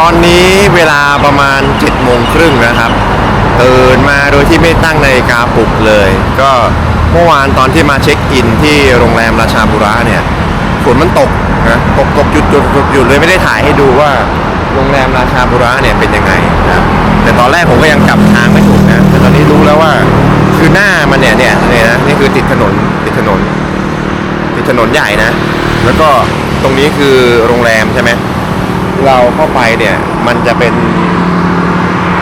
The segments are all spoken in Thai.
อนนี้เวลาประมาณ7จ็ดโมงครึ่งนะครับตื่นมาโดยที่ไม่ตั้งนาฬิกาปลุกเลย ก็เมื่อวานตอนที่มาเช็คอินที่โรงแรมราชาบุระเนี่ยฝนมันตกนะตกตกหยุดหยุดหยุดหยุดเลยไม่ได้ถ่ายให้ดูว่าโรงแรมราชาบุระเนี่ยเป็นยังไงนะแต่ตอนแรกผมก็ยังจับทางไม่ถูกนะแต่ตอนนี้รู้แล้วว่าคือหน้ามันเนี่ยเนี่ยเนี่ยนะนี่คือติดถนนติดถนน ติดถนนใหญ่นะ แล้วก็ตรงนี้คือโรงแรมใช่ไหม เราเข้าไปเนี่ยมันจะเป็น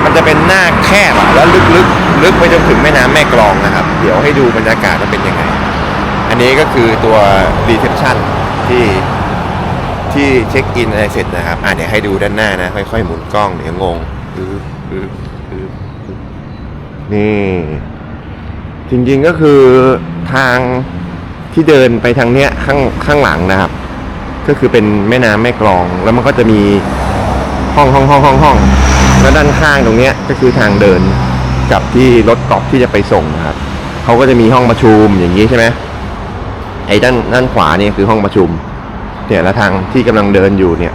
มันจะเป็นหน้าแคบอะแล้วลึกลึกลึกไปจนถึงแม่น้ำแม่กลองนะครับ เดี๋ยวให้ดูบรรยากาศว่าเป็นยังไง อันนี้ก็คือตัวรีเซพชันที่ที่เช็คอินอะไรเสร็จนะครับ อะเดี๋ยวให้ดูด้านหน้านะ ค่อยๆหมุนกล้องเดี๋ยวงงนี่ จริงๆก็คือทางที่เดินไปทางเนี้ยข้างข้างหลังนะครับ ก็คือเป็นแม่น้ำแม่กลอง แล้วมันก็จะมีห้องห้องห้องห้องห้องแล้วด้านข้างตรงเนี้ยก็คือทางเดินกับที่รถกอล์ฟที่จะไปส่งนะครับเขาก็จะมีห้องประชุมอย่างนี้ใช่ไหมไอ้ด้านด้านขวานี่คือห้องประชุมเนี่ยแล้วทางที่กำลังเดินอยู่เนี่ย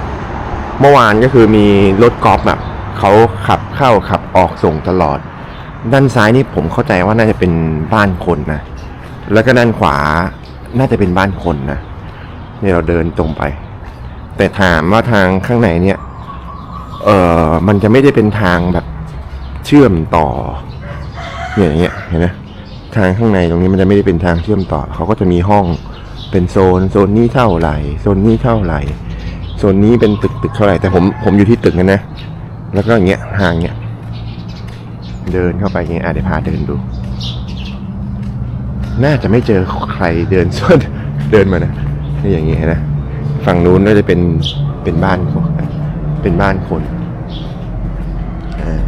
เมื่อวานก็คือมีรถกอล์ฟแบบเขาขับเข้าขับออกส่งตลอด ด้านซ้ายนี่ผมเข้าใจว่าน่าจะเป็นบ้านคนนะ แล้วก็ด้านขวาน่าจะเป็นบ้านคนนะ นี่เราเดินตรงไป แต่ถามว่าทางข้างในเนี่ยเออมันจะไม่ได้เป็นทางแบบเชื่อมต่อเนี่ยอย่างเงี้ยเห็นไหมทางข้างในตรงนี้มันจะไม่ได้เป็นทางเชื่อมต่อ เขาก็จะมีห้องเป็นโซนโซนนี้เท่าไหร่โซนนี้เท่าไหร่โซนนี้เป็นตึกตึกเท่าไหร่แต่ผมผมอยู่ที่ตึกนะนนะ แล้วก็อย่างเงี้ยห่างเงี้ยเดินเข้าไปอย่างเงี้ยอะเดี๋ยวพาเดินดู น่าจะไม่เจอใครเดินส่วนเดินมานะ นี่อย่างเงี้ยนะฝั่งนู้นก็จะเป็นเป็นบ้านคนเป็นบ้านคนอ่า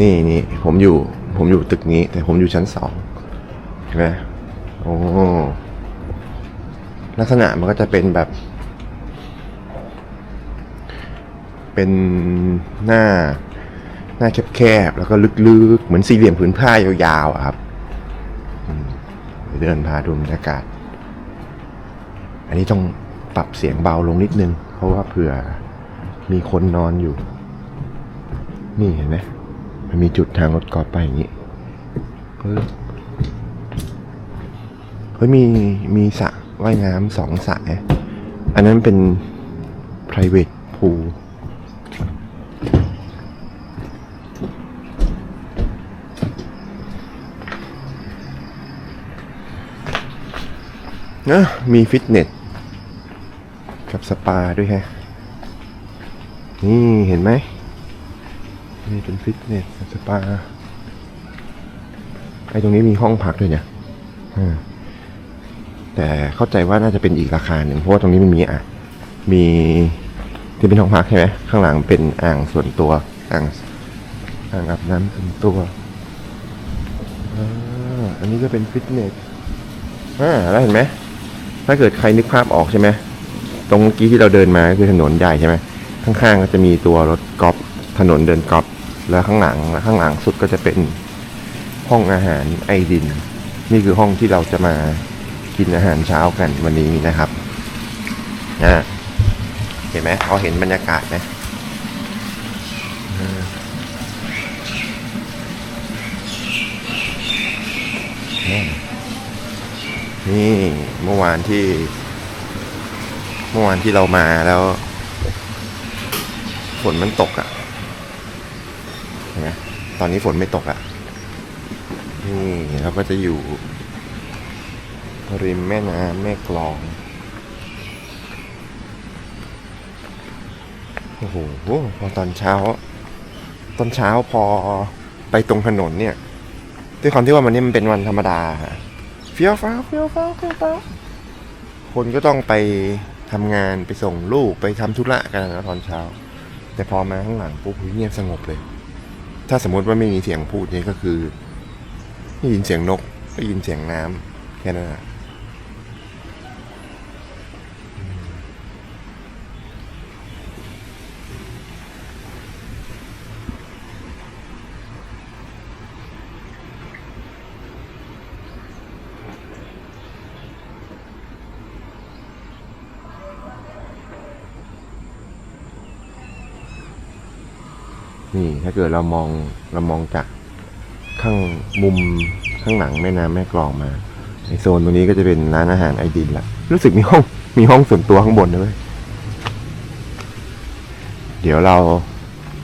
นี่นี่ผมอยู่ผมอยู่ตึกนี้ แต่ผมอยู่ชั้นสองเห็นไหมโอ้ลักษณะมันก็จะเป็นแบบ เป็นหน้า หน้าแคบๆ แล้วก็ลึกๆ เหมือนสี่เหลี่ยมผืนผ้ายาวๆครับเดินพาดูบรรยากาศ อันนี้ต้องปรับเสียงเบาลงนิดนึง เพราะว่าเผื่อมีคนนอนอยู่ นี่เห็นไหมมันมีจุดทางรถกอล์ฟไปอย่างนี้เฮ้ยมีมีสระว่ายน้ำสองสระอันนั้นเป็น private pool นะมีฟิตเนส กับสปาด้วยฮะ นี่เห็นไหม นี่เป็นฟิตเนสกับสปา ไอ้ตรงนี้มีห้องพักด้วยเนี่ยแต่เข้าใจว่าน่าจะเป็นอีกราคาหนึ่งเพราะว่าตรงนี้มันมีอะ มีที่เป็นห้องพักใช่ไหมข้างหลังเป็นอ่างส่วนตัวอ่างอ่างอาบน้ำส่วนตัวอ่าอันนี้ก็เป็นฟิตเนสอ่าแล้วเห็นไหม ถ้าเกิดใครนึกภาพออกใช่ไหมตรงเมื่อกี้ที่เราเดินมาก็คือถนนใหญ่ใช่ไหมข้างๆก็จะมีตัวรถกอล์ฟถนนเดินกอล์ฟแล้วข้างหลังแล้วข้างหลังสุดก็จะเป็นห้องอาหารไอดิน นี่คือห้องที่เราจะมากินอาหารเช้ากันวันนี้นะครับนะเห็นไหมพอเห็นบรรยากาศไหมอ่าเนี่ย นี่เมื่อวานที่ เมื่อวานที่เรามาแล้วฝนมันตกอะ่ะเห็นไหมตอนนี้ฝนไม่ตกอะ่ะ นี่เราก็จะอยู่ ริมแม่น้ำแม่กลอง โอ้โหพอตอนเช้า ตอนเช้าพอไปตรงถนนเนี่ย ด้วยความที่ว่ามันนี่มันเป็นวันธรรมดาฮะ เฟี้ยวฟ้าเฟี้ยวฟ้าเฟี้ยวฟ้าคนก็ต้องไปทำงานไปส่งลูกไปทำธุระกันนะตอนเช้า แต่พอมาข้างหลังปุ๊บเฮ้ยเงียบสงบเลย ถ้าสมมติว่าไม่มีเสียงพูดนี่ก็คือได้ยินเสียงนกได้ยินเสียงน้ำแค่นั้นแหละ นี่ถ้าเกิดเรามองเรามองจากข้างมุมข้างหลังแม่น้ำแม่กลองมาในโซนตรงนี้ก็จะเป็นร้านอาหารไอดินละรู้สึกมีห้องมีห้องส่วนตัวข้างบนด้วยเดี๋ยวเรา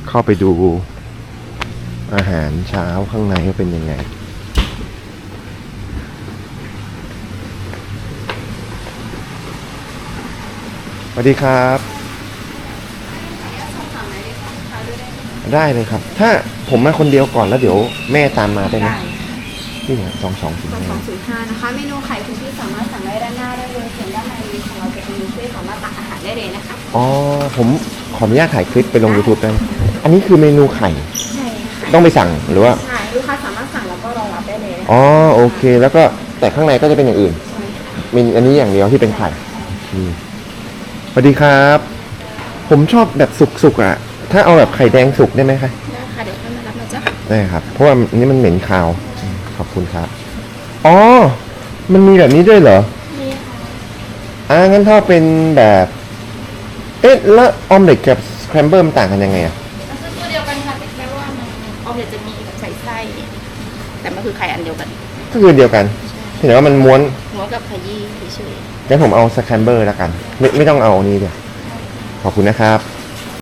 เข้าไปดูอาหารเช้าข้างในว่าเป็นยังไง สวัสดีครับ ได้เลยครับ ถ้าผมมาคนเดียวก่อนแล้วเดี๋ยวแม่ตามมาได้ไหมได้นี่ไงสองสองสี่สองห้าสองศูนย์ห้านะคะ เมนูไข่คุณพี่สามารถสั่งได้ด้านหน้าได้เลยส่วนด้านในของเราจะเป็นบุฟเฟ่ต์สามารถตักอาหารได้เลยนะคะ อ๋อ ผมขออนุญาตถ่ายคลิปไปลง YouTube ได้ไหมอันนี้คือเมนูไข่ ใช่ค่ะต้องไปสั่งหรือว่า ใช่ลูกค้าสามารถสั่งแล้วก็รองรับได้เลยนะคะอ๋อ โอเค แล้วก็แต่ข้างในก็จะเป็นอย่างอื่น ใช่ค่ะ มีอันนี้อย่างเดียวที่เป็นไข่อืมสวัสดีครับ ผมชอบแบบสุกๆอะ ถ้าเอาแบบไข่แดงสุกได้ไหมคะได้ค่ะเดี๋ยวค่อยมารับนะจ๊ะได้ครับ เพราะว่าอันนี้มันเหม็นคาว ขอบคุณครับอ๋อ มันมีแบบนี้ด้วยเหรอนี่ค่ะอ่างั้นถ้าเป็นแบบ เอ๊ะแล้วออมเล็ตกับสแครมเบิลมันต่างกันยังไงอะมันคือตัวเดียวกันค่ะแต่แค่ว่ามันออมเล็ตจะมีใส่ไส้ แต่มันคือไข่อันเดียวกันก็คือเดียวกันเห็นว่ามันม้วน หัวกับขยี้เฉยงั้นผมเอาสแครมเบิลแล้วกัน ไม่ไม่ต้องเอาอันนี้เดียวขอบคุณนะครับ